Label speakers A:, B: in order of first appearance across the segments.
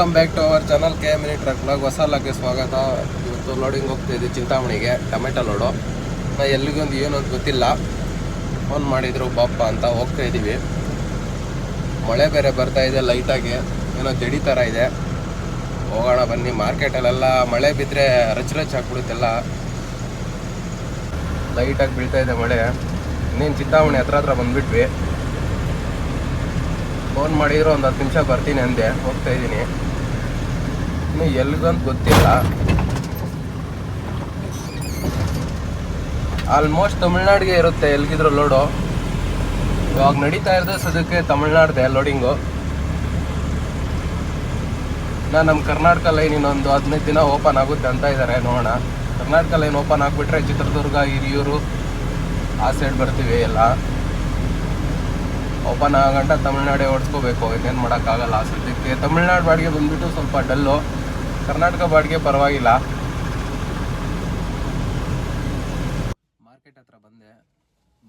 A: Welcome back to our channel K mini truck blog ಹೊಸ ಲಾಗ್ಗೆ ಸ್ವಾಗತ. ಇವತ್ತು ಲೋಡಿಂಗ್ ಹೋಗ್ತಾ ಇದ್ದೀವಿ ಚಿಂತಾಮಣಿಗೆ ಟೊಮೆಟೊ ಲೋಡು ನಾ ಎಲ್ಲಿಗೊಂದು ಏನು ಅಂತ ಗೊತ್ತಿಲ್ಲ. ಫೋನ್ ಮಾಡಿದ್ರು, ಬಾಪ್ಪ ಅಂತ ಹೋಗ್ತಾ ಇದ್ದೀವಿ ಮಳೆ ಬೇರೆ ಬರ್ತಾ ಇದೆ ಲೈಟಾಗಿ ಏನೋ ಜಡಿ ಥರ ಇದೆ. ಹೋಗೋಣ, ಬನ್ನಿ. ಮಾರ್ಕೆಟಲ್ಲೆಲ್ಲ ಮಳೆ ಬಿದ್ದರೆ ರಚ್ ರಚ್ ಹಾಕ್ಬಿಡುತ್ತೆಲ್ಲ ಲೈಟಾಗಿ ಬೀಳ್ತಾ ಇದೆ ಮಳೆ. ಇನ್ನೇನು ಚಿಂತಾಮಣಿ ಹತ್ರ ಹತ್ರ ಬಂದುಬಿಟ್ವಿ. ಫೋನ್ ಮಾಡಿದ್ರು, ಒಂದು ಹತ್ತು ನಿಮಿಷ ಬರ್ತೀನಿ ಅಂದೆ. ಹೋಗ್ತಾ ಇದ್ದೀನಿ ಇನ್ನು ಎಲ್ಗಂತ ಗೊತ್ತಿಲ್ಲ. ಆಲ್ಮೋಸ್ಟ್ ತಮಿಳ್ನಾಡಿಗೆ ಇರುತ್ತೆ ಎಲ್ಗಿದ್ರು ಲೋಡು. ಇವಾಗ ನಡೀತಾ ಇರೋದು ಸದ್ಯಕ್ಕೆ ತಮಿಳ್ನಾಡ್ದೆ ಲೋಡಿಂಗು. ನಾ ನಮ್ಮ ಕರ್ನಾಟಕ ಲೈನ್ ಇನ್ನೊಂದು ಹದಿನೈದು ದಿನ ಓಪನ್ ಆಗುತ್ತೆ ಅಂತ ಇದ್ದಾರೆ ನೋಡೋಣ. ಕರ್ನಾಟಕ ಲೈನ್ ಓಪನ್ ಆಗಿಬಿಟ್ರೆ ಚಿತ್ರದುರ್ಗ, ಹಿರಿಯೂರು, ಆ ಸೈಡ್ ಬರ್ತೀವಿ ಎಲ್ಲ. ಓಪನ್ ಆಗಂಟ ತಮಿಳ್ನಾಡೇ ಓಡಿಸ್ಕೋಬೇಕು, ಇನ್ನೇನು ಮಾಡೋಕ್ಕಾಗಲ್ಲ. ಸದ್ಯಕ್ಕೆ ತಮಿಳ್ನಾಡು ಬಾಡಿಗೆ ಬಂದುಬಿಟ್ಟು ಸ್ವಲ್ಪ ಡಲ್ಲು. ಕರ್ನಾಟಕ ಬಾಡಿಗೆ ಪರವಾಗಿಲ್ಲ. ಮಾರ್ಕೆಟ್ ಹತ್ರ ಬಂದೆ.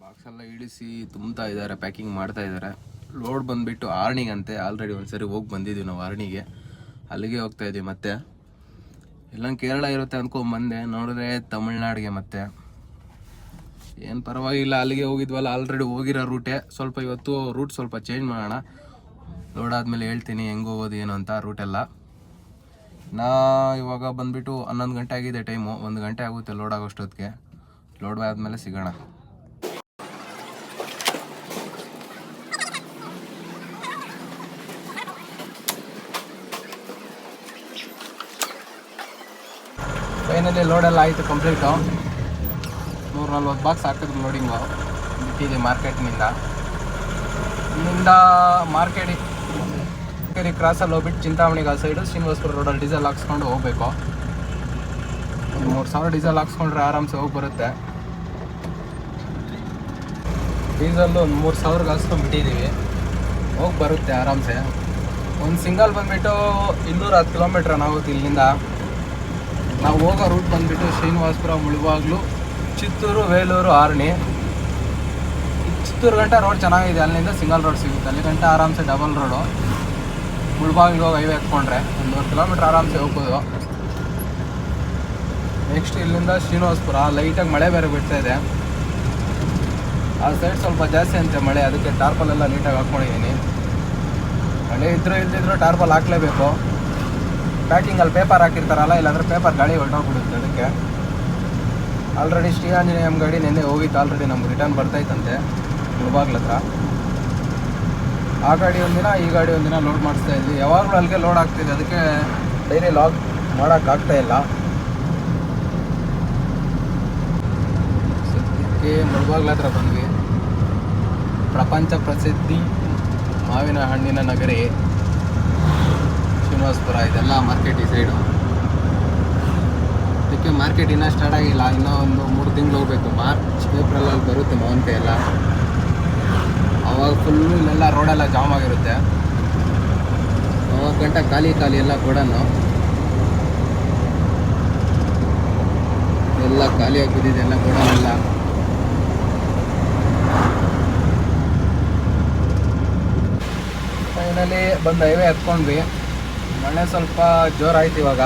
A: ಬಾಕ್ಸ್ ಎಲ್ಲ ಇಳಿಸಿ ತುಂಬ್ತಾ ಇದ್ದಾರೆ, ಪ್ಯಾಕಿಂಗ್ ಮಾಡ್ತಾ ಇದ್ದಾರೆ. ಲೋಡ್ ಬಂದ್ಬಿಟ್ಟು ಅಂತೆ ಆಲ್ರೆಡಿ ಒಂದ್ಸರಿ ಹೋಗಿ ಬಂದಿದ್ದೀವಿ ನಾವು ಆರ್ಣಿಗೆ. ಅಲ್ಲಿಗೆ ಹೋಗ್ತಾ ಇದೀವಿ ಮತ್ತೆ. ಎಲ್ಲ ಕೇರಳ ಇರುತ್ತೆ ಅಂದ್ಕೊಂಡು ಬಂದೆ ನೋಡಿದ್ರೆ ತಮಿಳ್ನಾಡಿಗೆ ಮತ್ತೆ. ಏನು ಪರವಾಗಿಲ್ಲ, ಅಲ್ಲಿಗೆ ಹೋಗಿದ್ವಲ್ಲ, ಆಲ್ರೆಡಿ ಹೋಗಿರೋ ರೂಟೇ. ಸ್ವಲ್ಪ ಇವತ್ತು ರೂಟ್ ಸ್ವಲ್ಪ ಚೇಂಜ್ ಮಾಡೋಣ. ಲೋಡ್ ಆದಮೇಲೆ ಹೇಳ್ತೀನಿ, ಹೆಂಗೆ ಹೋಗೋದು, ಏನು ಅಂತ ರೂಟೆಲ್ಲ ನಾ ಇವಾಗ ಬಂದ್ಬಿಟ್ಟು ಹನ್ನೊಂದು ಗಂಟೆ ಆಗಿದೆ ಟೈಮು ಒಂದು ಗಂಟೆ ಆಗುತ್ತೆ ಲೋಡ್ ಆಗೋಷ್ಟೊತ್ತಿಗೆ. ಲೋಡ್ ಆದಮೇಲೆ ಸಿಗೋಣ. ಫೈನಲಿ ಲೋಡೆಲ್ಲ ಆಯಿತು ಕಂಪ್ಲೀಟು ನೂರ ನಲ್ವತ್ತು ಬಾಕ್ಸ್ ಹಾಕಿದ್ರು ಲೋಡಿಂಗು ಬಿಟ್ಟಿದೆ ಮಾರ್ಕೆಟ್ನಿಂದ ಇಲ್ಲಿಂದ ಮಾರ್ಕೆಟ್ ಕೆರಿ ಕ್ರಾಸಲ್ಲಿ ಹೋಗ್ಬಿಟ್ಟು ಚಿಂತಾಮಣಿಗೆ ಆ ಸೈಡು ಶ್ರೀನಿವಾಸಪುರ ರೋಡಲ್ಲಿ ಡೀಸೆಲ್ ಹಾಕ್ಸ್ಕೊಂಡು ಹೋಗ್ಬೇಕು. ಒಂದು ಮೂರು ಸಾವಿರ ಡೀಸೆಲ್ ಹಾಕ್ಸ್ಕೊಂಡ್ರೆ ಆರಾಮ್ಸೆ ಹೋಗಿ ಬರುತ್ತೆ. ಡೀಸೆಲ್ ಒಂದು ಮೂರು ಸಾವಿರ ಹಾಕ್ಸ್ಕೊಂಡು ಬಿಟ್ಟಿದ್ದೀವಿ ಹೋಗಿ ಬರುತ್ತೆ ಆರಾಮ್ಸೆ. ಒಂದು ಸಿಂಗಲ್ ಬಂದ್ಬಿಟ್ಟು ಇನ್ನೂರ ಹತ್ತು ಕಿಲೋಮೀಟ್ರ್ ನಾವು ಇಲ್ಲಿಂದ. ನಾವು ಹೋಗೋ ರೂಟ್ ಬಂದ್ಬಿಟ್ಟು ಶ್ರೀನಿವಾಸಪುರ ಮುಳುವಾಗ್ಲು ಚಿತ್ತೂರು, ವೇಲೂರು ಆರ್ಣಿ ಚಿತ್ತೂರು ಗಂಟೆ ರೋಡ್ ಚೆನ್ನಾಗಿದೆ, ಅಲ್ಲಿಂದ ಸಿಂಗಲ್ ರೋಡ್ ಸಿಗುತ್ತೆ. ಅಲ್ಲಿ ಗಂಟೆ ಆರಾಮ್ಸೆ ಡಬಲ್ ರೋಡು ಮುಳುಬಾಗ್ಲಿಗೆ ಹೋಗಿ ಹೈವೇ ಎತ್ಕೊಂಡ್ರೆ ಒಂದು ಕಿಲೋಮೀಟ್ರ್ ಆರಾಮ್ಸೆ ಹೋಗ್ಬೋದು. ನೆಕ್ಸ್ಟ್ ಇಲ್ಲಿಂದ ಶ್ರೀನಿವಾಸ್ಪುರ ಲೈಟಾಗಿ ಮಳೆ ಬೇರೆ ಬಿಡ್ತಾ ಇದೆ. ಆ ಸೈಡ್ ಸ್ವಲ್ಪ ಜಾಸ್ತಿ ಅಂತೆ ಮಳೆ, ಅದಕ್ಕೆ ಟಾರ್ಪಲ್ ಎಲ್ಲ ನೀಟಾಗಿ ಹಾಕ್ಕೊಂಡಿದ್ದೀನಿ ಮಳೆ ಇದ್ರೂ ಇಲ್ದಿದ್ರು ಟಾರ್ಪಲ್ ಹಾಕ್ಲೇಬೇಕು. ಪ್ಯಾಕಿಂಗಲ್ಲಿ ಪೇಪರ್ ಹಾಕಿರ್ತಾರಲ್ಲ, ಇಲ್ಲಾಂದ್ರೆ ಪೇಪರ್ ಗಾಳಿ ಹೊರಟೋಗ್ಬಿಡುತ್ತೆ ಅದಕ್ಕೆ. ಆಲ್ರೆಡಿ ಶ್ರೀ ಆಂಜನೇಯಂ ಗಾಡಿ ನಿನ್ನೆ ಹೋಗಿತ್ತು ಆಲ್ರೆಡಿ ನಮ್ಗೆ ರಿಟರ್ನ್ ಬರ್ತಾಯಿತ್ತಂತೆ ಮುಳಬಾಗ್ಲ ಹತ್ರ. ಆ ಗಾಡಿ ಒಂದಿನ, ಈ ಗಾಡಿ ಒಂದಿನ ಲೋಡ್ ಮಾಡಿಸ್ತಾ ಇದ್ವಿ. ಯಾವಾಗಲೂ ಅಲ್ಲಿಗೆ ಲೋಡ್ ಆಗ್ತಿದೆ. ಅದಕ್ಕೆ ಡೈಲಿ ಲಾಗ್ ಮಾಡೋಕ್ಕಾಗ್ತಾ ಇಲ್ಲ. ಸದ್ಯಕ್ಕೆ ಮುಳಬಾಗ್ಲ ಹತ್ರ ಬಂದ್ವಿ. ಪ್ರಪಂಚ ಪ್ರಸಿದ್ಧಿ ಮಾವಿನ ಹಣ್ಣಿನ ನಗರಿ. ಶ್ರೀನಿವಾಸಪುರ, ಇದೆಲ್ಲ ಮಾರ್ಕೆಟ್ ಈ ಸೈಡು ಅದಕ್ಕೆ ಮಾರ್ಕೆಟ್ ಇನ್ನೂ ಸ್ಟಾರ್ಟ್ ಆಗಿಲ್ಲ. ಇನ್ನೂ ಒಂದು ಮೂರು ತಿಂಗಳು ಹೋಗ್ಬೇಕು. ಮಾರ್ಚ್ ಏಪ್ರಿಲಲ್ಲಿ ಬರುತ್ತೆ ಮಾವಿನಕಾಯಿ ಎಲ್ಲ. ಅವಾಗ ಫುಲ್ಲು ಇಲ್ಲೆಲ್ಲ ರೋಡೆಲ್ಲ ಜಾಮ್ ಆಗಿರುತ್ತೆ. ಅವಾಗ ಗಂಟ ಖಾಲಿ ಖಾಲಿ ಎಲ್ಲ ಕೊಡನು. ಎಲ್ಲ ಖಾಲಿ ಬಿದ್ದಿದೆ ಎಲ್ಲ ಕೊಡನೆಲ್ಲ ಫೈನಲಿ ಬಂದು ಹೈವೇ ಹತ್ಕೊಂಡ್ವಿ. ಮಳೆ ಸ್ವಲ್ಪ ಜೋರಾಯ್ತು ಇವಾಗ.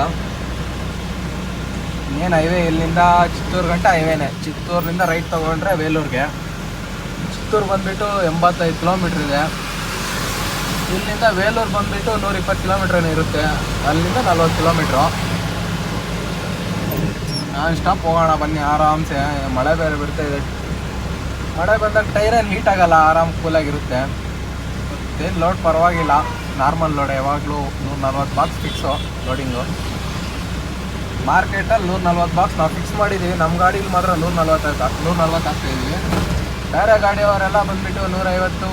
A: ಏನು ಹೈವೇ ಇಲ್ಲಿಂದ ಚಿತ್ತೂರು ಗಂಟೆ ಹೈವೇನೆ ಚಿತ್ತೂರಿನಿಂದ ರೈಟ್ ತೊಗೊಂಡ್ರೆ ವೇಲೂರಿಗೆ. ಚಿತ್ತೂರು ಬಂದುಬಿಟ್ಟು ಎಂಬತ್ತೈದು ಕಿಲೋಮೀಟ್ರ್ ಇದೆ. ಇಲ್ಲಿಂದ ವೇಲೂರು ಬಂದ್ಬಿಟ್ಟು ನೂರ ಇಪ್ಪತ್ತು ಕಿಲೋಮೀಟ್ರ್ ಇರುತ್ತೆ. ಅಲ್ಲಿಂದ ನಲ್ವತ್ತು ಕಿಲೋಮೀಟ್ರು. ನಾನು ಸ್ಟಾಪ್ ಹೋಗೋಣ ಬನ್ನಿ, ಆರಾಮ್ಸೆ. ಮಳೆ ಬೇರೆ ಬಿಡ್ತಾ ಇದೆ. ಮಳೆ ಬಂದಾಗ ಟೈರೇನು ಹೀಟ್ ಆಗಲ್ಲ, ಆರಾಮ್ ಕೂಲಾಗಿರುತ್ತೆ ಏನು ಲೋಡ್ ಪರವಾಗಿಲ್ಲ. ನಾರ್ಮಲ್ ಲೋಡ್ ಯಾವಾಗಲೂ ನೂರ ನಲ್ವತ್ತು ಬಾಕ್ಸ್ ಫಿಕ್ಸು ಲೋಡಿಂಗು ಮಾರ್ಕೆಟಲ್ಲಿ ನೂರ ನಲ್ವತ್ತು ಬಾಕ್ಸ್ ನಾವು ಫಿಕ್ಸ್ ಮಾಡಿದ್ದೀವಿ ನಮ್ಮ ಗಾಡೀಲಿ ಮಾತ್ರ ನೂರ ನಲ್ವತ್ತೈದು ನೂರ ನಲ್ವತ್ತು ಹಾಕ್ತಾ ಇದ್ದೀವಿ ಬೇರೆ ಗಾಡಿಯವರೆಲ್ಲ ಬಂದುಬಿಟ್ಟು ನೂರೈವತ್ತು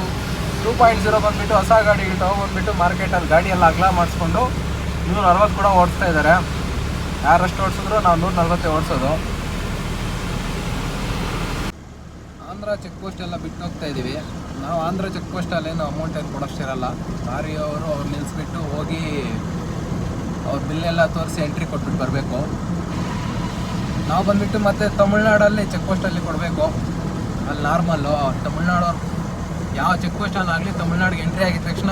A: ಟೂ ಪಾಯಿಂಟ್ ಜೀರೋ ಬಂದುಬಿಟ್ಟು ಹೊಸ ಗಾಡಿ ತೊಗೊಂಡ್ಬಿಟ್ಟು ಮಾರ್ಕೆಟಲ್ಲಿ ಗಾಡಿ ಎಲ್ಲ ಅಗಲ ಮಾಡಿಸ್ಕೊಂಡು ನೂರ ಅರವತ್ತು ಕೂಡ ಓಡಿಸ್ತಾ ಇದ್ದಾರೆ ಯಾರಷ್ಟು ಓಡಿಸಿದ್ರು ನಾವು ನೂರ ನಲ್ವತ್ತೇ ಓಡಿಸೋದು. ಆಂಧ್ರ ಚೆಕ್ ಪೋಸ್ಟ್ ಎಲ್ಲ ಬಿಟ್ಟು ಹೋಗ್ತಾ ಇದ್ದೀವಿ ನಾವು ಆಂಧ್ರ ಚೆಕ್ ಪೋಸ್ಟಲ್ಲಿ ಏನು ಅಮೌಂಟ್ ಏನು ಕೊಡೋಷ್ಟಿರಲ್ಲ ಲಾರಿಯವರು ಅವ್ರು ನಿಲ್ಲಿಸ್ಬಿಟ್ಟು ಹೋಗಿ ಅವ್ರ ಬಿಲ್ಲೆಲ್ಲ ತೋರಿಸಿ ಎಂಟ್ರಿ ಕೊಟ್ಬಿಟ್ಟು ಬರಬೇಕು. ನಾವು ಬಂದ್ಬಿಟ್ಟು ಮತ್ತೆ ತಮಿಳ್ನಾಡಲ್ಲಿ ಚೆಕ್ ಪೋಸ್ಟಲ್ಲಿ ಕೊಡಬೇಕು. ಅಲ್ಲಿ ನಾರ್ಮಲ್ಲು. ತಮಿಳ್ನಾಡು ಯಾವ ಚೆಕ್ ಪೋಸ್ಟಲ್ಲಿ ಆಗಲಿ ತಮಿಳ್ನಾಡಿಗೆ ಎಂಟ್ರಿ ಆಗಿದ ತಕ್ಷಣ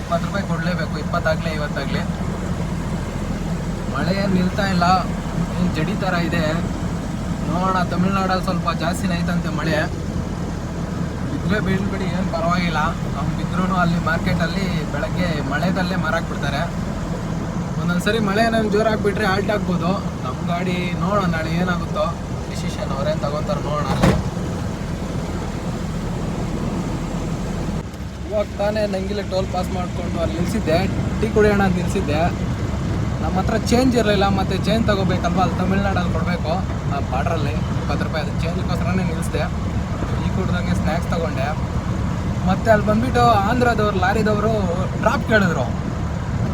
A: ಇಪ್ಪತ್ತು ರೂಪಾಯಿ ಕೊಡಲೇಬೇಕು. ಇಪ್ಪತ್ತಾಗಲಿ, ಐವತ್ತಾಗಲಿ. ಮಳೆ ಏನು ನಿಲ್ತಾ ಇಲ್ಲ. ಏನು ಜಡಿ ಥರ ಇದೆ. ನೋಡೋಣ, ತಮಿಳ್ನಾಡಲ್ಲಿ ಸ್ವಲ್ಪ ಜಾಸ್ತಿನೇ ಐತಂತೆ ಮಳೆ. ಬಿದ್ದರೆ ಬೀಳ್ಬಿಡಿ, ಏನು ಪರವಾಗಿಲ್ಲ. ನಾವು ಬಿದ್ರೂ ಅಲ್ಲಿ ಮಾರ್ಕೆಟಲ್ಲಿ ಬೆಳಗ್ಗೆ ಮಳೆದಲ್ಲೇ ಮಾರಾಕ್ಬಿಡ್ತಾರೆ. ಒಂದೊಂದ್ಸರಿ ಮಳೆ ನಮ್ಗೆ ಜೋರಾಗಿಬಿಟ್ರೆ ಆಲ್ಟ್ ಆಗ್ಬೋದು. ನಮ್ಮ ಗಾಡಿ ನೋಡೋಣ ನಾಳೆ ಏನಾಗುತ್ತೋ. ಡಿಸಿಷನ್ ಅವ್ರೇನು ತಗೊತಾರೆ ನೋಡೋಣ. ಇವಾಗ ತಾನೇ ನಂಗಿಲೆ ಟೋಲ್ ಪಾಸ್ ಮಾಡಿಕೊಂಡು ಅಲ್ಲಿ ನಿಲ್ಲಿಸಿದ್ದೆ ಟೀ ಕುಡಿಯೋಣ ಅಂತ ನಿಲ್ಲಿಸಿದ್ದೆ ನಮ್ಮ ಹತ್ರ ಚೇಂಜ್ ಇರಲಿಲ್ಲ, ಮತ್ತು ಚೇಂಜ್ ತೊಗೋಬೇಕಲ್ವ? ಅಲ್ಲಿ ತಮಿಳ್ನಾಡಲ್ಲಿ ಕೊಡಬೇಕು. ಆ ಬಾರ್ಡ್ರಲ್ಲಿ ಇಪ್ಪತ್ತು ರೂಪಾಯಿ ಅದು ಚೇಂಜ್ಗೋಸ್ಕರನೇ ನಿಲ್ಲಿಸಿದೆ ಟೀ ಕುಡ್ದಂಗೆ ಸ್ನ್ಯಾಕ್ಸ್ ತಗೊಂಡೆ. ಮತ್ತು ಅಲ್ಲಿ ಬಂದುಬಿಟ್ಟು ಆಂಧ್ರದವ್ರು, ಲಾರಿದವರು ಡ್ರಾಪ್ ಕೇಳಿದ್ರು.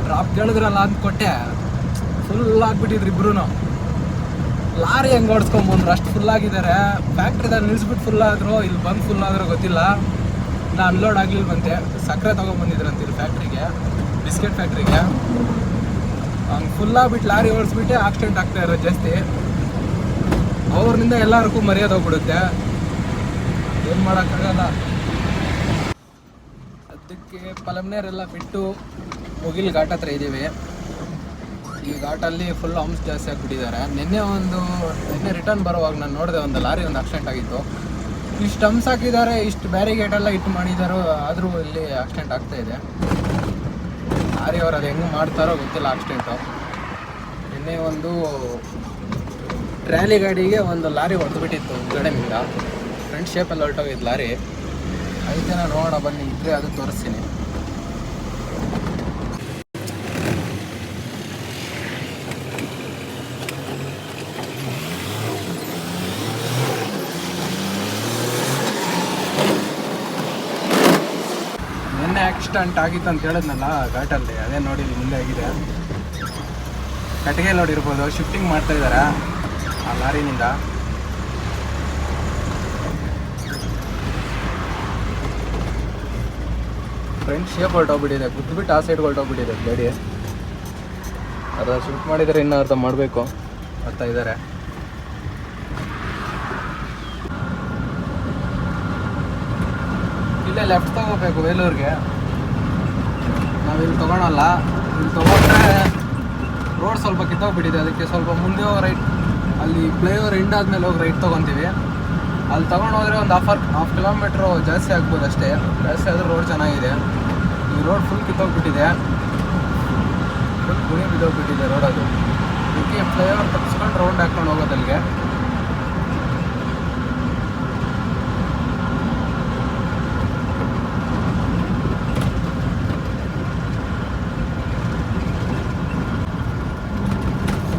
A: ಡ್ರಾಪ್ ಕೇಳಿದ್ರಲ್ಲ ಅಂತ ಕೊಟ್ಟೆ. ಫುಲ್ ಆಗಿಬಿಟ್ಟಿದ್ರು ಇಬ್ರು ಲಾರಿ ಹೆಂಗೆ ಓಡಿಸ್ಕೊಂಬಂದ್ರು? ಅಷ್ಟು ಫುಲ್ ಆಗಿದ್ದಾರೆ. ಫ್ಯಾಕ್ಟ್ರಿದಾಗ ನಿಲ್ಲಿಸ್ಬಿಟ್ಟು ಫುಲ್ ಇಲ್ಲಿ ಬಂದು ಫುಲ್ ಆದರೂ ಗೊತ್ತಿಲ್ಲ. ನಾ ಅನ್ಲೋಡ್ ಆಗ್ಲಿಲ್ವಂತೆ. ಸಕ್ಕರೆ ತೊಗೊಂಬಂದಿದ್ರಂತೆ ಇಲ್ಲಿ ಫ್ಯಾಕ್ಟ್ರಿಗೆ ಬಿಸ್ಕೆಟ್ ಫ್ಯಾಕ್ಟ್ರಿಗೆ ಹಂಗೆ ಫುಲ್ ಆಗ್ಬಿಟ್ಟು ಲಾರಿ ಓಡಿಸ್ಬಿಟ್ಟೆ ಆಕ್ಸಿಡೆಂಟ್ ಆಗ್ತಾ ಇರೋದು ಜಾಸ್ತಿ. ಅವ್ರನ್ನಿಂದ ಎಲ್ಲರಿಗೂ ಮರ್ಯಾದೆ ಹೋಗ್ಬಿಡುತ್ತೆ. ಏನು ಮಾಡೋಕ್ಕಾಗಲ್ಲ. ಅದಕ್ಕೆ ಪಲಮ್ನೇರೆಲ್ಲ ಬಿಟ್ಟು ಮುಗಿಲ್ ಘಾಟ್ ಹತ್ರ ಇದ್ದೀವಿ ಈ ಘಾಟಲ್ಲಿ ಫುಲ್ ಆಮ್ಸ್ ಜಾಸ್ತಿ ಆಗಿಬಿಟ್ಟಿದ್ದಾರೆ. ನಿನ್ನೆ ಒಂದು, ನಿನ್ನೆ ರಿಟರ್ನ್ ಬರುವಾಗ ನಾನು ನೋಡಿದೆ ಒಂದು ಲಾರಿ ಒಂದು ಆಕ್ಸಿಡೆಂಟ್ ಆಗಿತ್ತು. ಇಷ್ಟು ಸ್ಟಮ್ಸ್ ಹಾಕಿದ್ದಾರೆ, ಇಷ್ಟು ಬ್ಯಾರಿಗೇಟ್ ಎಲ್ಲ ಇಟ್ಟು ಮಾಡಿದಾರೋ, ಆದರೂ ಇಲ್ಲಿ ಆಕ್ಸಿಡೆಂಟ್ ಆಗ್ತಾ ಇದೆ. ಲಾರಿ ಅವ್ರು ಅದು ಹೆಂಗೆ ಮಾಡ್ತಾರೋ ಗೊತ್ತಿಲ್ಲ ಆಕ್ಸಿಡೆಂಟ್ ನಿನ್ನೆ ಒಂದು ಟ್ರ್ಯಾಲಿ ಗಾಡಿಗೆ ಒಂದು ಲಾರಿ ಹೊಡೆದ್ಬಿಟ್ಟಿತ್ತು ಕಡೆಯಿಂದ ಫ್ರಂಟ್ ಶೇಪಲ್ಲಿ ಹೊರಟೋಗಿದ್ದು ಲಾರಿ. ಐದು ಜನ ನೋಡೋಣ ಬನ್ನಿ, ಇದ್ರೆ ಅದು ತೋರಿಸ್ತೀನಿ ನಿನ್ನೆ ಆಕ್ಸಿಡೆಂಟ್ ಆಗಿತ್ತು ಅಂತ ಹೇಳಿದ್ನಲ್ಲ ಘಾಟಲ್ಲಿ, ಅದೇ ನೋಡಿ ಮುಂದೆ ಆಗಿದೆ. ಕಟ್ಟಿಗೆ ನೋಡಿರ್ಬೋದು ಶಿಫ್ಟಿಂಗ್ ಮಾಡ್ತಾ ಇದ್ದಾರೆ? ಆ ಲಾರಿನಿಂದ. ಫ್ರೆಂಡ್ ಶೇಪ್ ಹೊರಟೋಗ್ಬಿಟ್ಟಿದೆ ಗುದ್ದುಬಿಟ್ಟು ಆ ಸೈಡ್ ಹೊರಟೋಗ್ಬಿಟ್ಟಿದೆ ಗಾಡಿ. ಅರ್ಧ ಶಿಫ್ಟ್ ಮಾಡಿದರೆ ಇನ್ನೂ ಅರ್ಧ ಮಾಡಬೇಕು ಬರ್ತಾ ಇದ್ದಾರೆ. ಇಲ್ಲೇ ಲೆಫ್ಟ್ ತಗೋಬೇಕು ವೇಲೂರಿಗೆ ನಾವು ಇಲ್ಲಿ ತಗೊಳಲ್ಲ. ಇಲ್ಲಿ ತೊಗೊಂಡ್ರೆ ರೋಡ್ ಸ್ವಲ್ಪ ಕಿತ್ತೋಗ್ಬಿಟ್ಟಿದೆ. ಅದಕ್ಕೆ ಸ್ವಲ್ಪ ಮುಂದೆ ಹೋಗಿ ರೈಟ್ ಅಲ್ಲಿ ಫ್ಲೈಓವರ್ ಎಂಡ್ ಆದಮೇಲೆ ಹೋಗಿ ರೈಟ್ ತೊಗೊತೀವಿ. ಅಲ್ಲಿ ತೊಗೊಂಡು ಹೋದರೆ ಒಂದು ಹಾಫ್ ಹಾಫ್ ಕಿಲೋಮೀಟ್ರು ಜಾಸ್ತಿ ಆಗ್ಬೋದು ಅಷ್ಟೇ. ಜಾಸ್ತಿ ಆದರೂ ರೋಡ್ ಚೆನ್ನಾಗಿದೆ. ಈ ರೋಡ್ ಫುಲ್ ಕಿತ್ತೋಗ್ಬಿಟ್ಟಿದೆ. ಫುಲ್ ಗುಣಿ ಬಿದ್ದೋಗ್ಬಿಟ್ಟಿದೆ ರೋಡ್ ಅದು. ಅದಕ್ಕೆ ಫ್ಲೈಓವರ್ ತಪ್ಪಿಸ್ಕೊಂಡು ರೌಂಡ್ ಹಾಕ್ಕೊಂಡು ಹೋಗೋದು ಅಲ್ಲಿಗೆ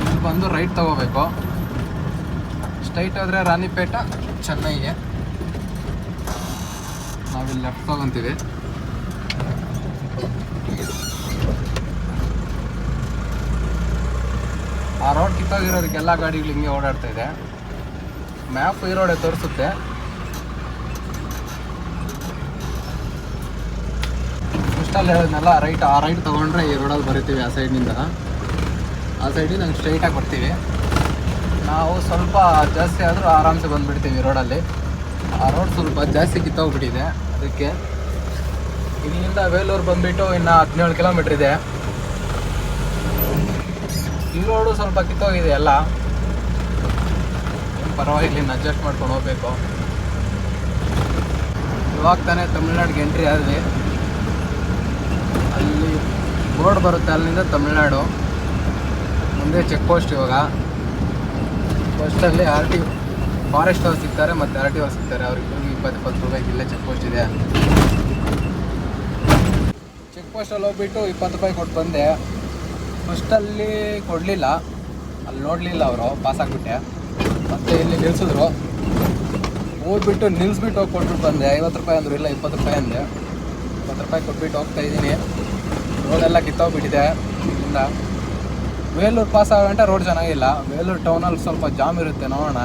A: ಇಲ್ಲಿ ಬಂದು ರೈಟ್ ತಗೋಬೇಕು. ಸ್ಟ್ರೈಟ್ ಆದರೆ ರಾಣಿಪೇಟ ಚೆನ್ನೈಗೆ. ನಾವಿಲ್ಲಿ ಲೆಫ್ಟ್ ತಗೊಂತೀವಿ. ಆ ರೋಡ್ ಕಿತ್ತೋಗಿರೋದಕ್ಕೆ ಎಲ್ಲ ಗಾಡಿಗಳು ಹಿಂಗೆ ಓಡಾಡ್ತಾ ಇದೆ. ಮ್ಯಾಪ್ ಈ ರೋಡೇ ತೋರಿಸುತ್ತೆ. ಫಸ್ಟಲ್ಲಿ ಹೇಳಿದ್ನಲ್ಲ ರೈಟ್ ಆ ರೈಟ್ ತೊಗೊಂಡ್ರೆ ಈ ರೋಡಲ್ಲಿ ಬರಿತೀವಿ ಆ ಸೈಡ್ನಿಂದ ಆ ಸೈಡಿಗೆ ನಂಗೆ ಸ್ಟ್ರೈಟಾಗಿ ಬರ್ತೀವಿ. ನಾವು ಸ್ವಲ್ಪ ಜಾಸ್ತಿ ಆದರೂ ಆರಾಮ್ಸೆ ಬಂದುಬಿಡ್ತೀವಿ ರೋಡಲ್ಲಿ. ಆ ರೋಡ್ ಸ್ವಲ್ಪ ಜಾಸ್ತಿ ಕಿತ್ತೋಗ್ಬಿಟ್ಟಿದೆ ಅದಕ್ಕೆ. ಇಲ್ಲಿಂದ ವೇಲೂರು ಬಂದುಬಿಟ್ಟು ಇನ್ನು ಹದಿನೇಳು ಕಿಲೋಮೀಟ್ರ್ ಇದೆ. ಈ ರೋಡು ಸ್ವಲ್ಪ ಕಿತ್ತೋಗಿದೆ ಎಲ್ಲ. ಪರವಾಗಿಲ್ಲ, ಇನ್ನು ಅಡ್ಜಸ್ಟ್ ಮಾಡ್ಕೊಂಡು ಹೋಗ್ಬೇಕು. ಇವಾಗ ತಾನೇ ತಮಿಳ್ನಾಡಿಗೆ ಎಂಟ್ರಿ ಆದ್ವಿ ಅಲ್ಲಿ ಬೋರ್ಡ್ ಬರುತ್ತೆ ಅಲ್ಲಿಂದ ತಮಿಳ್ನಾಡು. ಮುಂದೆ ಚೆಕ್ ಪೋಸ್ಟ್ ಇವಾಗ. ಪೋಸ್ಟಲ್ಲಿ ಆರ್ ಟಿ ಫಾರೆಸ್ಟ್ ಅವ್ರು ಸಿಗ್ತಾರೆ ಮತ್ತು ಆರ್ ಟಿ ಅವ್ರು ಸಿಗ್ತಾರೆ. ಅವ್ರಿಗೆ ಇಪ್ಪತ್ತು ಇಪ್ಪತ್ತು ರೂಪಾಯಿ ಇಲ್ಲೇ ಚೆಕ್ ಪೋಸ್ಟ್ ಇದೆ. ಚೆಕ್ ಪೋಸ್ಟಲ್ಲಿ ಹೋಗ್ಬಿಟ್ಟು ಇಪ್ಪತ್ತು ರೂಪಾಯಿ ಕೊಟ್ಟು ಬಂದೆ. ಫಸ್ಟಲ್ಲಿ ಕೊಡಲಿಲ್ಲ. ಅಲ್ಲಿ ನೋಡಲಿಲ್ಲ ಅವರು ಪಾಸ್ ಆಗಿಬಿಟ್ಟೆ. ಮತ್ತು ಇಲ್ಲಿ ನಿಲ್ಸಿದ್ರು. ಹೋಗ್ಬಿಟ್ಟು ನಿಲ್ಲಿಸ್ಬಿಟ್ಟು ಹೋಗಿ ಕೊಟ್ಬಿಟ್ಟು ಬಂದೆ. ಐವತ್ತು ರೂಪಾಯಿ ಅಂದರು, ಇಲ್ಲ ಇಪ್ಪತ್ತು ರೂಪಾಯಿ ಅಂದೆ. ಇಪ್ಪತ್ತು ರೂಪಾಯಿ ಕೊಟ್ಬಿಟ್ಟು ಹೋಗ್ತಾ ಇದ್ದೀನಿ. ರೋಡೆಲ್ಲ ಕಿತ್ತೋಗ್ಬಿಟ್ಟಿದೆ. ಇಲ್ಲಿಂದ ವೇಲೂರು ಪಾಸ್ ಆಗಂಟ ರೋಡ್ ಚೆನ್ನಾಗಿಲ್ಲ. ವೇಲೂರು ಟೌನಲ್ಲಿ ಸ್ವಲ್ಪ ಜಾಮ್ ಇರುತ್ತೆ, ನೋಡೋಣ.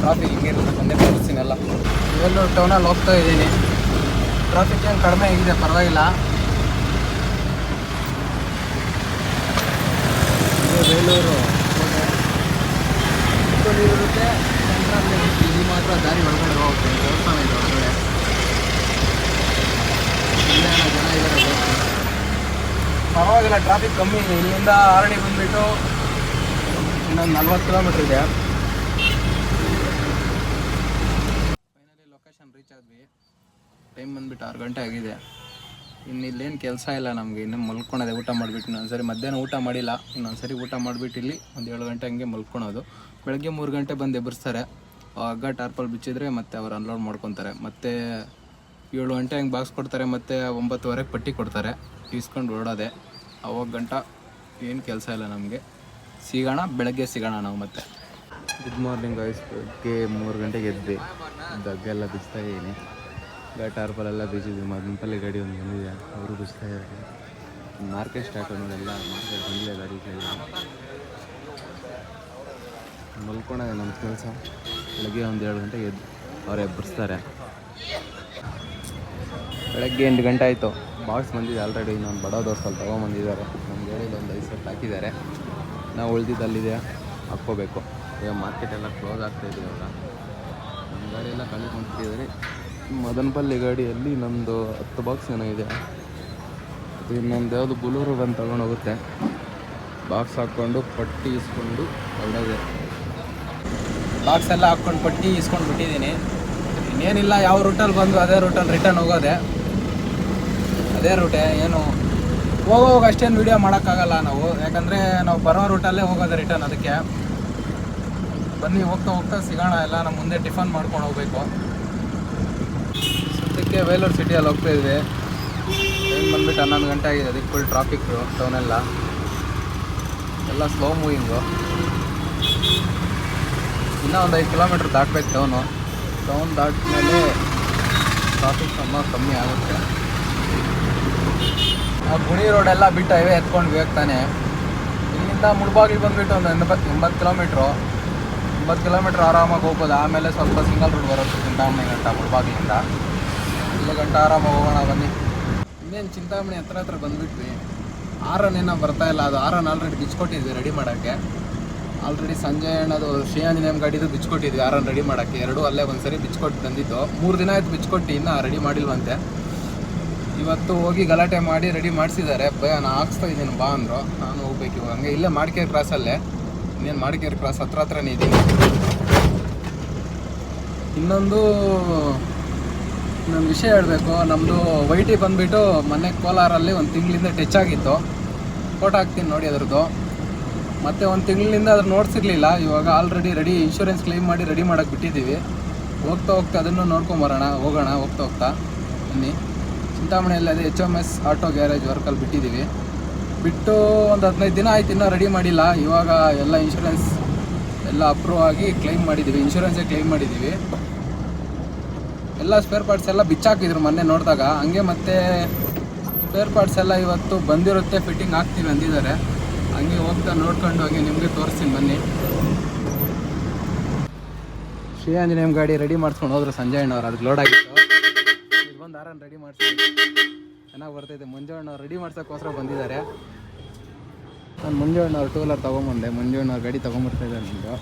A: ಟ್ರಾಫಿಕ್ ಹಿಂಗಿರುತ್ತೆ ಬಂದೇ ತೋರಿಸ್ತೀನಲ್ಲ ವೇಲೂರು ಟೌನಲ್ಲಿ ಹೋಗ್ತಾ ಇದ್ದೀನಿ. ಟ್ರಾಫಿಕ್ ಏನು ಕಡಿಮೆ ಆಗಿದೆ, ಪರವಾಗಿಲ್ಲ. ಇದು ವೇಲೂರು. ಇರುತ್ತೆ ಇಲ್ಲಿ ಮಾತ್ರ ದಾರಿ ಒಳಗಡೆ ಹೋಗುತ್ತೆ, ದೇವಸ್ಥಾನ ಇದೆ ಒಳಗಡೆ. ಜನ ಇದ್ದಾರೆ. ಪರವಾಗಿಲ್ಲ ಟ್ರಾಫಿಕ್ ಕಮ್ಮಿ ಇದೆ. ಇಲ್ಲಿಂದ ಆರಣಿ ಬಂದ್ಬಿಟ್ಟು ಇನ್ನೊಂದು ನಲ್ವತ್ತು ಕಿಲೋಮೀಟ್ರ್ ಇದೆ. ಫೈನಲಿ ಲೊಕೇಶನ್ ರೀಚ್ ಆದ್ವಿ. ಟೈಮ್ ಬಂದ್ಬಿಟ್ಟು ಆರು ಗಂಟೆ ಆಗಿದೆ. ಇನ್ನು ಇಲ್ಲೇನು ಕೆಲಸ ಇಲ್ಲ ನಮಗೆ. ಇನ್ನೂ ಮಲ್ಕೊಳೋದೆ, ಊಟ ಮಾಡಿಬಿಟ್ಟು ಇನ್ನೊಂದ್ಸರಿ ಮಧ್ಯಾಹ್ನ ಊಟ ಮಾಡಿಲ್ಲ. ಇನ್ನೊಂದ್ಸರಿ ಊಟ ಮಾಡಿಬಿಟ್ಟು ಇಲ್ಲಿ ಒಂದು ಏಳು ಗಂಟೆ ಹಂಗೆ ಮಲ್ಕೊಳೋದು. ಬೆಳಗ್ಗೆ ಮೂರು ಗಂಟೆ ಬಂದು ಎಬ್ಬರಿಸ್ತಾರೆ ಹಗ್ಗ ಟಾರ್ಪಲ್ ಬಿಚ್ಚಿದ್ರೆ ಮತ್ತೆ ಅವ್ರು ಅನ್ಲೋಡ್ ಮಾಡ್ಕೊತಾರೆ. ಮತ್ತೆ ಏಳು ಗಂಟೆ ಹಂಗೆ ಬಾಕ್ಸ್ ಕೊಡ್ತಾರೆ ಮತ್ತು ಒಂಬತ್ತುವರೆಗೆ ಪಟ್ಟಿ ಕೊಡ್ತಾರೆ. ಇಸ್ಕೊಂಡು ಓಡೋದೆ. ಅವಾಗ ಗಂಟ ಏನು ಕೆಲಸ ಇಲ್ಲ ನಮಗೆ. ಸಿಗೋಣ, ಬೆಳಗ್ಗೆ ಸಿಗೋಣ ನಾವು ಮತ್ತೆ. ಗುಡ್ ಮಾರ್ನಿಂಗ್ ಐಸ್ ಬೆಳಗ್ಗೆ ಮೂರು ಗಂಟೆಗೆ ಎದ್ದೆ. ದಗ್ಗೆಲ್ಲ ಬಿಸ್ತಾ ಇದ್ದೀನಿ. ಟಾರ್ಪಲೆಲ್ಲ ಬೀಸಿದ್ವಿ ಮದನಪಲ್ಲಿ ಗಾಡಿ ಒಂದು ಬಂದಿದೆ. ಅವರು ಬಿಸ್ತಾ ಇದ್ದಾರೆ. ಮಾರ್ಕೆಟ್ ಸ್ಟಾರ್ಟ್ ಅನ್ನೋದೆಲ್ಲ ಮಾರ್ಕೆಟ್ ಬಂದಿದೆ ಗಾಡಿ ಮಲ್ಕೊಳೋದೆ ನಮ್ಮ ಕೆಲಸ. ಬೆಳಗ್ಗೆ ಒಂದು ಎರಡು ಗಂಟೆಗೆ ಎದ್ದು ಅವ್ರು ಎಬ್ಬರಿಸ್ತಾರೆ ಬೆಳಗ್ಗೆ ಎಂಟು ಗಂಟೆ ಆಯಿತು. ಬಾಕ್ಸ್ ಬಂದಿದೆ ಆಲ್ರೆಡಿ ಇನ್ನೊಂದು ಬಡ ದೋಸ್ತಲ್ಲಿ ತೊಗೊಂಬಂದಿದ್ದಾರೆ. ನಮ್ಮ ಗಾಡೀಲಿ ಒಂದು ಐದು ಸೆಟ್ ಹಾಕಿದ್ದಾರೆ. ನಾವು ಉಳ್ದಿದ್ದಲ್ಲಿದೆ, ಹಾಕ್ಕೋಬೇಕು. ಈಗ ಮಾರ್ಕೆಟ್ ಎಲ್ಲ ಕ್ಲೋಸ್ ಆಗ್ತಾಯಿದೆ ಇವಾಗ. ನಮ್ಮ ಗಾಡಿ ಎಲ್ಲ ಖಾಲಿ ಮಾಡ್ತಿದ್ದಾರೆ ಮದನಪಲ್ಲಿ ಗಾಡಿಯಲ್ಲಿ ನಮ್ಮದು ಹತ್ತು ಬಾಕ್ಸ್ ಏನೋ ಇದೆ. ಅದು ಇನ್ನೊಂದು ಯಾವುದು ಬುಲೂರು ಬಂದು ತಗೊಂಡು ಹೋಗುತ್ತೆ ಬಾಕ್ಸ್ ಹಾಕ್ಕೊಂಡು ಪಟ್ಟಿ ಇಸ್ಕೊಂಡು ಹೊರಡೋದೆ. ಬಾಕ್ಸ್ ಎಲ್ಲ ಹಾಕ್ಕೊಂಡು ಪಟ್ಟಿ ಇಸ್ಕೊಂಡು ಬಿಟ್ಟಿದ್ದೀನಿ ಇನ್ನೇನಿಲ್ಲ, ಯಾವ ರೂಟಲ್ಲಿ ಬಂದು ಅದೇ ರೂಟಲ್ಲಿ ರಿಟರ್ನ್ ಹೋಗೋದೆ. ಅದೇ ರೂಟೇ ಏನು? ಹೋಗೋವಾಗ ಅಷ್ಟೇನು ವೀಡಿಯೋ ಮಾಡೋಕ್ಕಾಗಲ್ಲ ನಾವು. ಯಾಕಂದರೆ ನಾವು ಬರೋ ರೂಟಲ್ಲೇ ಹೋಗೋದು ರಿಟರ್ನ್ ಅದಕ್ಕೆ. ಬನ್ನಿ, ಹೋಗ್ತಾ ಹೋಗ್ತಾ ಸಿಗೋಣ ಎಲ್ಲ ನಮ್ಮ ಮುಂದೆ ಟಿಫನ್ ಮಾಡ್ಕೊಂಡು ಹೋಗ್ಬೇಕು. ಸದ್ಯಕ್ಕೆ ವೇಲೂರು ಸಿಟಿಯಲ್ಲಿ ಹೋಗ್ತಾ ಇದ್ವಿ. ಬಂದ್ಬಿಟ್ಟು ಹನ್ನೊಂದು ಗಂಟೆ ಆಗಿದೆ, ಅದಕ್ಕೆ ಫುಲ್ ಟ್ರಾಫಿಕ್ ಟೌನೆಲ್ಲ ಎಲ್ಲ. ಸ್ಲೋ ಮೂವಿಂಗು ಇನ್ನೂ ಒಂದು ಐದು ಕಿಲೋಮೀಟ್ರ್ ದಾಟಬೇಕು ಟೌನು ಟೌನ್ ದಾಟ್ಮೇಲೆ ಟ್ರಾಫಿಕ್ ತುಂಬ ಕಮ್ಮಿ ಆಗುತ್ತೆ. ಗುಣಿ ರೋಡೆಲ್ಲ ಬಿಟ್ಟು ಹೈವೇ ಎತ್ಕೊಂಡು ಹೋಗ್ತಾನೆ ತಾನೆ. ಇಲ್ಲಿಂದ ಮುಳ್ಬಾಗಿಲು ಬಂದುಬಿಟ್ಟು ಒಂದು ಎಂಬತ್ತು ಎಂಬತ್ತು ಕಿಲೋಮೀಟ್ರು ಎಂಬತ್ತು ಕಿಲೋಮೀಟ್ರ್ ಆರಾಮಾಗಿ ಹೋಗ್ಬೋದು. ಆಮೇಲೆ ಸ್ವಲ್ಪ ಸಿಂಗಲ್ ರೋಡ್ ಬರೋದು ಚಿಂತಾಮಣಿ ಗಂಟ ಮುಳ್ಬಾಗಿಲಿಂದ. ಇಲ್ಲ ಗಂಟ ಆರಾಮಾಗಿ ಹೋಗೋಣ ಬನ್ನಿ. ಇನ್ನೇನು ಚಿಂತಾಮಣಿ ಹತ್ರ ಹತ್ರ ಬಂದುಬಿಟ್ವಿ. ಆರನ್ ಏನೋ ಬರ್ತಾ ಇಲ್ಲ. ಅದು ಆರನ್ ಆಲ್ರೆಡಿ ಬಿಚ್ಕೊಟ್ಟಿದ್ವಿ ರೆಡಿ ಮಾಡೋಕ್ಕೆ. ಆಲ್ರೆಡಿ ಸಂಜೆ ಅಣ್ಣದು ಶ್ರೀ ನೇಮ್ ಗಾಡಿದು ಬಿಚ್ಕೊಟ್ಟಿದ್ವಿ ಆರನ್ ರೆಡಿ ಮಾಡೋಕ್ಕೆ. ಎರಡು ಅಲ್ಲೇ ಒಂದು ಸರಿ ಬಿಚ್ಕೊಟ್ಟು ಬಂದಿದ್ದು. ಮೂರು ದಿನ ಆಯ್ತು ಬಿಚ್ಕೊಟ್ಟು ಇನ್ನೂ ರೆಡಿ ಮಾಡಿಲ್ವಂತೆ. ಇವತ್ತು ಹೋಗಿ ಗಲಾಟೆ ಮಾಡಿ ರೆಡಿ ಮಾಡಿಸಿದ್ದಾರೆ. ಭಯ ನಾನು ಹಾಕ್ಸ್ತಾ ಇದ್ದೀನಿ, ಬಾ ಅಂದರು. ನಾನು ಹೋಗ್ಬೇಕು ಇವಾಗ. ಹಂಗೆ ಇಲ್ಲೇ ಮಾಡಿಕೇರಿ ಕ್ರಾಸಲ್ಲೇ ಇನ್ನೇನು ಮಾಡಿಕೇರಿ ಕ್ರಾಸ್ ಹತ್ರ ಹತ್ರನೇ ಇದ್ದೀನಿ. ಇನ್ನೊಂದು ಇನ್ನೊಂದು ವಿಷಯ ಹೇಳಬೇಕು. ನಮ್ಮದು ವೈಟಿ ಬಂದುಬಿಟ್ಟು ಮೊನ್ನೆ ಕೋಲಾರಲ್ಲಿ ಒಂದು ತಿಂಗಳಿಂದ ಟಚ್ ಆಗಿತ್ತು. ಫೋಟೋ ಹಾಕ್ತೀನಿ ನೋಡಿ ಅದ್ರದ್ದು. ಮತ್ತೆ ಒಂದು ತಿಂಗಳಿಂದ ಅದ್ರ ನೋಡ್ಸಿರ್ಲಿಲ್ಲ. ಇವಾಗ ಆಲ್ರೆಡಿ ರೆಡಿ ಇನ್ಶೂರೆನ್ಸ್ ಕ್ಲೇಮ್ ಮಾಡಿ ರೆಡಿ ಮಾಡೋಕ್ಕೆ ಬಿಟ್ಟಿದ್ದೀವಿ. ಹೋಗ್ತಾ ಹೋಗ್ತಾ ಅದನ್ನು ನೋಡ್ಕೊಂಬರೋಣ ಹೋಗೋಣ, ಹೋಗ್ತಾ ಹೋಗ್ತಾ. ಬನ್ನಿ. ಚಿಂತಾಮಣಿಯಲ್ಲಿ H M S auto garage ವರ್ಕಲ್ಲಿ ಬಿಟ್ಟಿದ್ದೀವಿ ಬಿಟ್ಟು ಒಂದು ಹದಿನೈದು ದಿನ ಆಯ್ತು ಇನ್ನೂ ರೆಡಿ ಮಾಡಿಲ್ಲ. ಇವಾಗ ಎಲ್ಲ ಇನ್ಶೂರೆನ್ಸ್ ಎಲ್ಲ ಅಪ್ರೂವ್ ಆಗಿ ಕ್ಲೈಮ್ ಮಾಡಿದ್ದೀವಿ ಇನ್ಶೂರೆನ್ಸೇ ಕ್ಲೈಮ್ ಮಾಡಿದ್ದೀವಿ ಎಲ್ಲ ಸ್ಪೇರ್ ಪಾರ್ಟ್ಸ್ ಎಲ್ಲ ಬಿಚ್ಚಾಕಿದ್ರು ಮೊನ್ನೆ ನೋಡಿದಾಗ. ಹಂಗೆ ಮತ್ತೆ ಸ್ಪೇರ್ ಪಾರ್ಟ್ಸ್ ಎಲ್ಲ ಇವತ್ತು ಬಂದಿರುತ್ತೆ. ಫಿಟ್ಟಿಂಗ್ ಹಾಕ್ತೀವಿ ಅಂದಿದ್ದಾರೆ. ಹಂಗೆ ಹೋಗ್ತಾ ನೋಡ್ಕೊಂಡು ಹಂಗೆ ನಿಮಗೆ ತೋರಿಸ್ತೀನಿ ಬನ್ನಿ. ಶ್ರೀ ಆಂಜನೇಯಂ ಗಾಡಿ ರೆಡಿ ಮಾಡಿಸ್ಕೊಂಡು ಹೋದ್ರು ಸಂಜಯ್ ಅಣ್ಣವ್ರು. ಅದಕ್ಕೆ ಲೋಡ್ ಆಗಿತ್ತು. ಇದು ಬಂದು ರೆಡಿ ಮಾಡಿಸಿ. ಚೆನ್ನಾಗಿ ಬರ್ತೈತೆ. ಮುಂಜಾಣ್ಣ ರೆಡಿ ಮಾಡ್ಸೋಕ್ಕೋಸ್ಕರ ಬಂದಿದ್ದಾರೆ. ನಾನು ಮಂಜಣ್ಣವ್ರು ಟೂ ವೀಲರ್ ತೊಗೊಂಬಂದೆ. ಮಂಜಣ್ಣವ್ರ ಗಾಡಿ ತೊಗೊಂಬರ್ತಾ ಇದ್ದಾರೆ ನಿಮ್ಮದು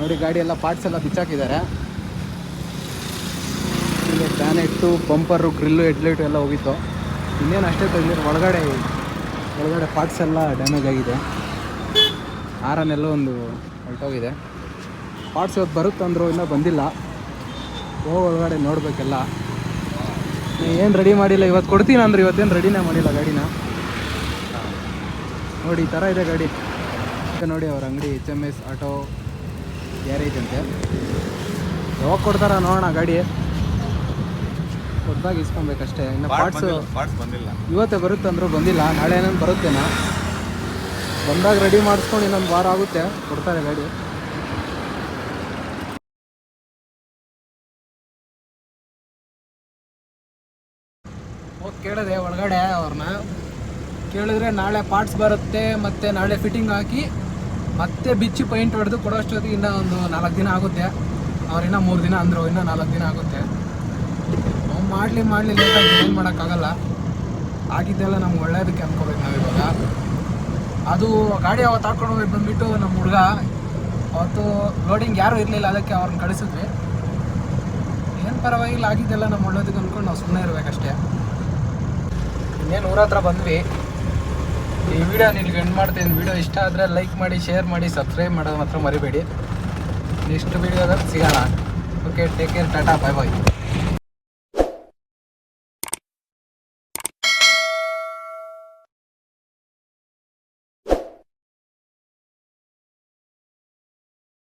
A: ನೋಡಿ, ಗಾಡಿ ಎಲ್ಲ ಪಾರ್ಟ್ಸ್ ಎಲ್ಲ ಬಿಚ್ಚಾಕಿದ್ದಾರೆ ಪ್ಯಾನೆಟ್ಟು ಬಂಪರು ಗ್ರಿಲ್ಲು ಹೆಡ್ಲೈಟು ಎಲ್ಲ ಹೋಗಿತ್ತು. ಇನ್ನೇನು ಅಷ್ಟೇ ತೆಗೆದಿರೋ ಒಳಗಡೆ ಒಳಗಡೆ ಪಾರ್ಟ್ಸ್ ಎಲ್ಲ ಡ್ಯಾಮೇಜ್ ಆಗಿದೆ. ಆರನೆಲ್ಲ ಒಂದು ಹೊರಟೋಗಿದೆ. ಪಾರ್ಟ್ಸ್ ಇವತ್ತು ಬರುತ್ತಂದ್ರು ಇನ್ನೂ ಬಂದಿಲ್ಲ. ಹೋಗಿ ಒಳಗಡೆ ನೋಡಬೇಕೆಲ್ಲ. ಏನು ರೆಡಿ ಮಾಡಿಲ್ಲ? ಇವತ್ತು ಕೊಡ್ತೀನಿ ಅಂದ್ರೆ ಇವತ್ತೇನು ರೆಡಿನೇ ಮಾಡಿಲ್ಲ ಗಾಡಿನ. ನೋಡಿ, ಈ ಥರ ಇದೆ ಗಾಡಿ. ನೋಡಿ, ಅವ್ರ ಅಂಗಡಿ H M S auto garage ಅಂತೆ. ಯಾವಾಗ ಕೊಡ್ತಾರ ನೋಡೋಣ ಗಾಡಿ. ಹೊಸದಾಗಿ ಇಸ್ಕೊಬೇಕಷ್ಟೇ ಇನ್ನು ಪಾರ್ಟ್ಸ್
B: ಪಾರ್ಟ್ಸ್ ಬಂದಿಲ್ಲ
A: ಇವತ್ತೇ ಬರುತ್ತೆ ಅಂದ್ರು ಬಂದಿಲ್ಲ ನಾಳೆ ಏನೇನು ಬರುತ್ತೇನಾ ಬಂದಾಗ ರೆಡಿ ಮಾಡಿಸ್ಕೊಂಡು ಇನ್ನೊಂದು ವಾರ ಆಗುತ್ತೆ ಕೊಡ್ತಾರೆ ಗಾಡಿ. ಹೋಗಿ ಕೇಳಿದೆ ಒಳಗಡೆ ಅವ್ರನ್ನ. ಕೇಳಿದ್ರೆ ನಾಳೆ ಪಾರ್ಟ್ಸ್ ಬರುತ್ತೆ ಮತ್ತೆ ನಾಳೆ ಫಿಟ್ಟಿಂಗ್ ಹಾಕಿ ಮತ್ತೆ ಬಿಚ್ಚಿ ಪೈಂಟ್ ಹೊಡೆದು ಕೊಡೋಷ್ಟೊತ್ತಿಗೆ ಇನ್ನೂ ಒಂದು ನಾಲ್ಕು ದಿನ ಆಗುತ್ತೆ. ಅವ್ರಿನ್ನ ಮೂರು ದಿನ ಅಂದರು ಇನ್ನೂ ನಾಲ್ಕು ದಿನ ಆಗುತ್ತೆ. ಮಾಡಲಿ ಮಾಡಲಿ ಲೇಟಾಗಿ ಏನು ಮಾಡೋಕ್ಕಾಗಲ್ಲ. ಆಗಿದ್ದೆಲ್ಲ ನಮ್ಗೆ ಒಳ್ಳೇದಕ್ಕೆ ಅಂದ್ಕೋಬೇಕು ನಾವು ಇವಾಗ. ಅದು ಗಾಡಿ ಅವತ್ತು ಹಾಕ್ಕೊಂಡು ಹೋಗಿ ಬಂದುಬಿಟ್ಟು ನಮ್ಮ ಹುಡುಗ, ಅವತ್ತು ಲೋಡಿಂಗ್ ಯಾರೂ ಇರಲಿಲ್ಲ, ಅದಕ್ಕೆ ಅವ್ರನ್ನ ಕಳಿಸಿದ್ವಿ. ಏನು ಪರವಾಗಿಲ್ಲ, ಆಗಿದ್ದೆಲ್ಲ ನಮ್ಮ ಒಳ್ಳೇದಕ್ಕೆ ಅಂದ್ಕೊಂಡು ನಾವು ಸುಮ್ಮನೆ ಇರಬೇಕಷ್ಟೇ. ಇನ್ನೇನು ಊರ ಹತ್ರ ಬಂದ್ವಿ. ಈ ವಿಡಿಯೋ ನಿನ್ಗೆ ಎಂಡ್ ಮಾಡ್ತೀನಿ. ವಿಡಿಯೋ ಇಷ್ಟ ಆದರೆ ಲೈಕ್ ಮಾಡಿ ಶೇರ್ ಮಾಡಿ ಸಬ್ಸ್ಕ್ರೈಬ್ ಮಾಡೋದು ಮಾತ್ರ ಮರಿಬೇಡಿ. ನೆಕ್ಸ್ಟ್ ವಿಡಿಯೋದಲ್ಲಿ ಸಿಗೋಣ. Okay take care tata bye bye